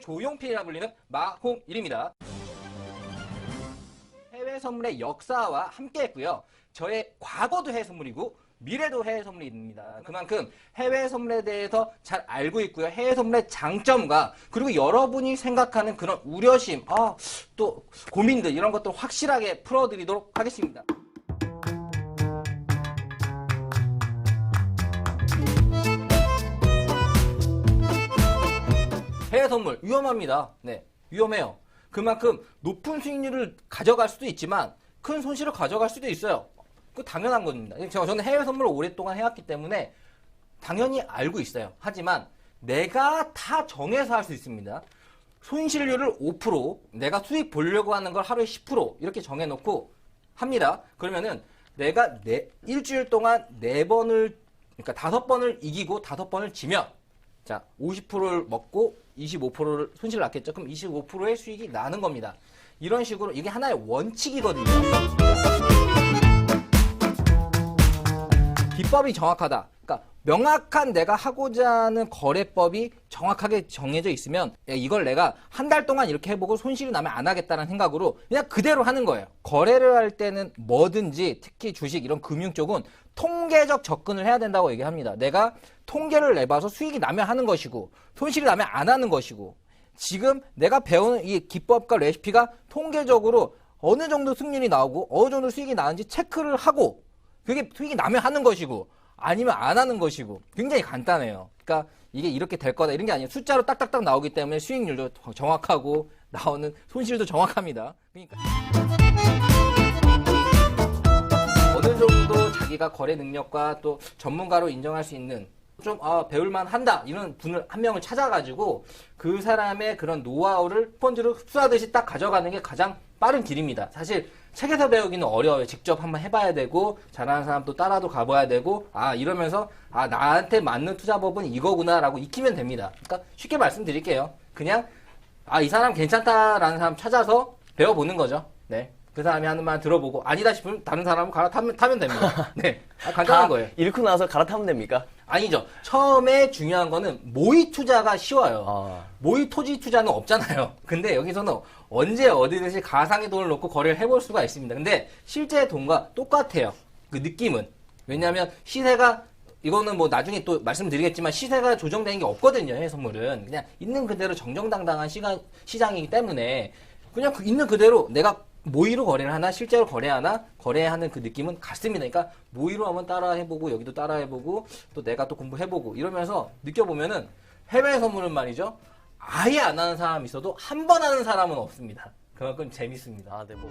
조용필이라 불리는 마홍일입니다. 해외 선물의 역사와 함께 했고요. 저의 과거도 해외 선물이고 미래도 해외 선물입니다. 그만큼 해외 선물에 대해서 잘 알고 있고요. 해외 선물의 장점과 그리고 여러분이 생각하는 그런 우려심, 아, 또 고민들 이런 것들 확실하게 풀어드리도록 하겠습니다. 해외 선물 위험합니다. 네, 위험해요. 그만큼 높은 수익률을 가져갈 수도 있지만 큰 손실을 가져갈 수도 있어요. 그 당연한 겁니다. 저- 저는 해외 선물을 오랫동안 해왔기 때문에 당연히 알고 있어요. 하지만 내가 다 정해서 할 수 있습니다. 손실률을 5%, 내가 수익 보려고 하는 걸 하루에 10% 이렇게 정해놓고 합니다. 그러면은 내가 네, 일주일 동안 네 번을, 그러니까 다섯 번을 이기고 다섯 번을 지면 자, 50%를 먹고 25%를 손실 났겠죠? 그럼 25%의 수익이 나는 겁니다. 이런 식으로 이게 하나의 원칙이거든요. 기법이 정확하다. 명확한 내가 하고자 하는 거래법이 정확하게 정해져 있으면 야, 이걸 내가 한 달 동안 이렇게 해보고 손실이 나면 안 하겠다는 생각으로 그냥 그대로 하는 거예요. 거래를 할 때는 뭐든지 특히 주식 이런 금융 쪽은 통계적 접근을 해야 된다고 얘기합니다. 내가 통계를 내봐서 수익이 나면 하는 것이고 손실이 나면 안 하는 것이고 지금 내가 배우는 이 기법과 레시피가 통계적으로 어느 정도 승률이 나오고 어느 정도 수익이 나는지 체크를 하고 그게 수익이 나면 하는 것이고 아니면 안 하는 것이고 굉장히 간단해요. 그러니까 이게 이렇게 될 거다 이런 게 아니에요. 숫자로 딱딱딱 나오기 때문에 수익률도 정확하고 나오는 손실도 정확합니다. 그러니까 어느 정도 자기가 거래 능력과 또 전문가로 인정할 수 있는 좀 아, 배울만 한다 이런 분을 한 명을 찾아가지고 그 사람의 그런 노하우를 펀드로 흡수하듯이 딱 가져가는 게 가장 빠른 길입니다. 사실 책에서 배우기는 어려워요. 직접 한번 해봐야 되고 잘하는 사람도 따라도 가봐야 되고 아 이러면서 아 나한테 맞는 투자법은 이거구나라고 익히면 됩니다. 그러니까 쉽게 말씀드릴게요. 그냥 아 이 사람 괜찮다라는 사람 찾아서 배워보는 거죠. 네. 그 사람이 하는 말 들어보고 아니다 싶으면 다른 사람을 갈아타면 타면 됩니다. 네. 아, 간단한 다 거예요. 잃고 나서 갈아타면 됩니까? 아니죠. 처음에 중요한 거는 모의 투자가 쉬워요. 아. 모의 토지 투자는 없잖아요. 근데 여기서는 언제 어디든지 가상의 돈을 놓고 거래를 해볼 수가 있습니다. 근데 실제 돈과 똑같아요. 그 느낌은. 왜냐하면 시세가 이거는 뭐 나중에 또 말씀드리겠지만 시세가 조정되는 게 없거든요. 해외 선물은 그냥 있는 그대로 정정당당한 시간 시장이기 때문에 그냥 그 있는 그대로 내가 모의로 거래를 하나 실제로 거래하나 거래하는 그 느낌은 같습니다. 그러니까 모의로 한번 따라 해보고 여기도 따라 해보고 또 내가 또 공부해보고 이러면서 느껴보면은 해외 선물은 말이죠. 아예 안 하는 사람이 있어도 한 번 하는 사람은 없습니다. 그만큼 재밌습니다. 아, 네, 뭐.